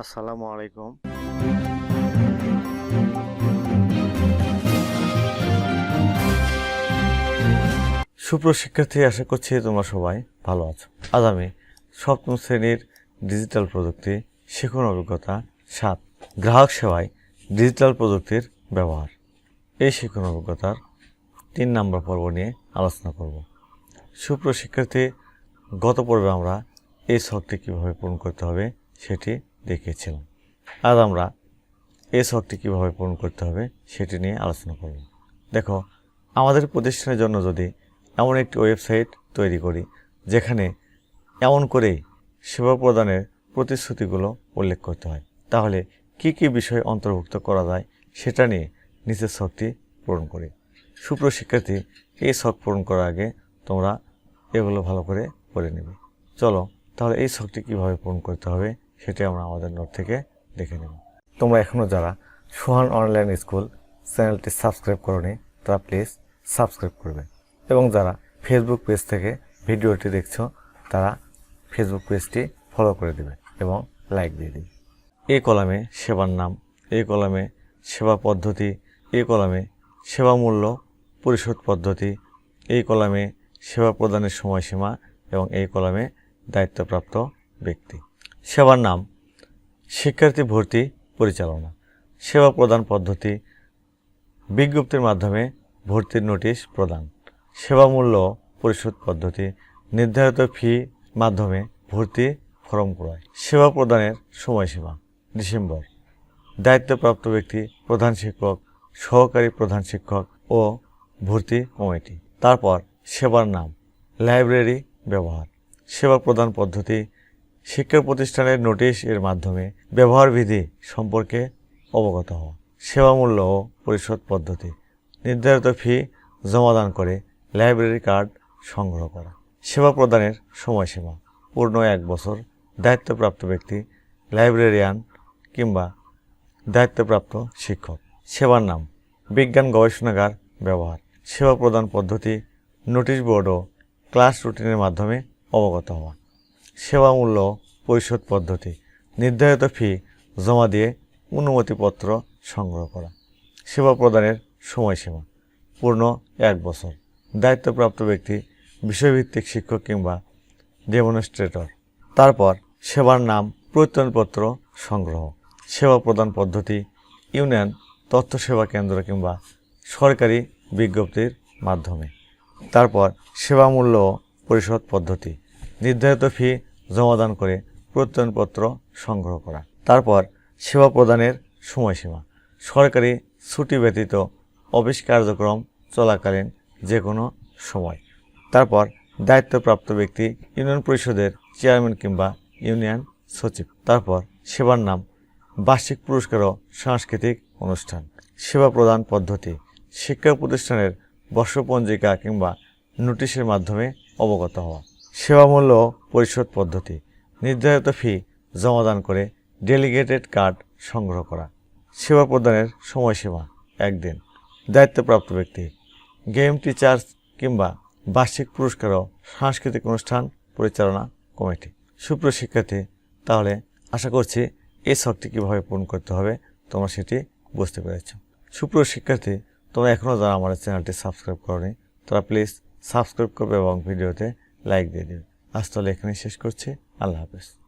আসসালামু আলাইকুম। সুপ্রশিক্ষার্থী, আশা করছি তোমরা সবাই ভালো আছো। আজ আমি সপ্তম শ্রেণির ডিজিটাল প্রযুক্তি শিখন অভিজ্ঞতা সাত গ্রাহক সেবায় ডিজিটাল প্রযুক্তির ব্যবহার। এই শিখন অভিজ্ঞতার তিন নম্বর পর্ব নিয়ে আলোচনা করব। সুপ্রশিক্ষার্থী, গত পর্বে আমরা এই শখটি কীভাবে পূরণ করতে হবে সেটি দেখিয়েছিলাম আজ আমরা এই শখটি কীভাবে পূরণ করতে হবে সেটি নিয়ে আলোচনা করব। দেখো, আমাদের প্রতিষ্ঠানের জন্য যদি এমন একটি ওয়েবসাইট তৈরি করি, যেখানে এমন করেই সেবা প্রদানের প্রতিশ্রুতিগুলো উল্লেখ করতে হয়, তাহলে কি কি বিষয় অন্তর্ভুক্ত করা যায় সেটা নিয়ে নিচের শখটি পূরণ করি। সুপ্রশিক্ষার্থী, এই শখ পূরণ করার আগে তোমরা এগুলো ভালো করে পড়ে নেবে। চলো, তাহলে এই শখটি কীভাবে পূরণ করতে হবে সেটি আমরা আমাদের নোট থেকে দেখে নেব। তোমরা এখনও যারা সোহান অনলাইন স্কুল চ্যানেলটি সাবস্ক্রাইব করনি, তারা প্লিজ সাবস্ক্রাইব করবে। এবং যারা ফেসবুক পেজ থেকে ভিডিওটি দেখছ, তারা ফেসবুক পেজটি ফলো করে দেবে এবং লাইক দিয়ে দিবে। এই কলামে সেবার নাম, এই কলামে সেবা পদ্ধতি, এই কলামে সেবা মূল্য, পরিশোধ পদ্ধতি, এই কলামে সেবা প্রদানের সময়সীমা এবং এই কলামে দায়িত্বপ্রাপ্ত ব্যক্তি। সেবার নাম শিক্ষার্থী ভর্তি পরিচালনা, সেবা প্রদান পদ্ধতি বিজ্ঞপ্তির মাধ্যমে ভর্তির নোটিশ প্রদান, সেবা মূল্য পরিশোধ পদ্ধতি নির্ধারিত ফি মাধ্যমে ভর্তি ফর্ম ক্রয়, সেবা প্রদানের সময়সীমা ডিসেম্বর, দায়িত্বপ্রাপ্ত ব্যক্তি প্রধান শিক্ষক, সহকারী প্রধান শিক্ষক ও ভর্তি কমিটি। তারপর সেবার নাম, লাইব্রেরি ব্যবহার, সেবা প্রদান পদ্ধতি শিক্ষা প্রতিষ্ঠানের নোটিশ এর মাধ্যমে ব্যবহার বিধি সম্পর্কে অবগত হওয়া সেবা মূল্য ও পরিশোধ পদ্ধতি, নির্ধারিত ফি জমাদান করে লাইব্রেরি কার্ড সংগ্রহ করা, সেবা প্রদানের সময়সীমা, পূর্ণ এক বছর দায়িত্বপ্রাপ্ত ব্যক্তি, লাইব্রেরিয়ান কিংবা দায়িত্বপ্রাপ্ত শিক্ষক, সেবার নাম, বিজ্ঞান গবেষণাগার ব্যবহার, সেবা প্রদান পদ্ধতি, নোটিশ বোর্ড ও ক্লাস রুটিনের মাধ্যমে অবগত হওয়া। সেবা মূল্য পরিশোধ পদ্ধতি, নির্ধারিত ফি জমা দিয়ে অনুমতিপত্র সংগ্রহ করা, সেবা প্রদানের সময়সীমা পূর্ণ এক বছর, দায়িত্বপ্রাপ্ত ব্যক্তি, বিষয়ভিত্তিক শিক্ষক কিংবা ডেমনস্ট্রেটর তারপর সেবার নাম প্রত্যয়নপত্র সংগ্রহ, সেবা প্রদান পদ্ধতি, ইউনিয়ন তথ্য সেবা কেন্দ্র কিংবা সরকারি বিজ্ঞপ্তির মাধ্যমে। তারপর সেবা মূল্য পরিশোধ পদ্ধতি নির্ধারিত ফি জমাদান করে প্রত্যয়নপত্র সংগ্রহ করা। তারপর সেবা প্রদানের সময়সীমা। সরকারি ছুটি ব্যতীত অফিস কার্যক্রম চলাকালীন যে কোনো সময়। তারপর দায়িত্বপ্রাপ্ত ব্যক্তি, ইউনিয়ন পরিষদের চেয়ারম্যান কিংবা ইউনিয়ন সচিব। তারপর সেবার নাম, বার্ষিক পুরস্কার ও সাংস্কৃতিক অনুষ্ঠান। সেবা প্রদান পদ্ধতি, শিক্ষা প্রতিষ্ঠানের বর্ষপঞ্জিকা কিংবা নোটিশের মাধ্যমে অবগত হওয়া। সেবা মূল্য পরিশোধ পদ্ধতি, নির্ধারিত ফি জমাদান করে ডেলিগেটেড কার্ড সংগ্রহ করা, সেবা প্রদানের সময়সীমা একদিন, দায়িত্বপ্রাপ্ত ব্যক্তি গেম টিচার্স কিংবা বার্ষিক পুরস্কার ও সাংস্কৃতিক অনুষ্ঠান পরিচালনা কমিটি। সুপ্রিয় শিক্ষার্থী, তাহলে আশা করছি এই শখটি কীভাবে পূরণ করতে হবে তোমরা সেটি বুঝতে পেরেছ। সুপ্রিয় শিক্ষার্থী, তোমরা এখনও যারা আমাদের চ্যানেলটি সাবস্ক্রাইব করনি, তারা প্লিজ সাবস্ক্রাইব করবে এবং ভিডিওতে লাইক দিয়ে দেবে আজ তাহলে এখানে শেষ করছি। আল্লাহ হাফেজ।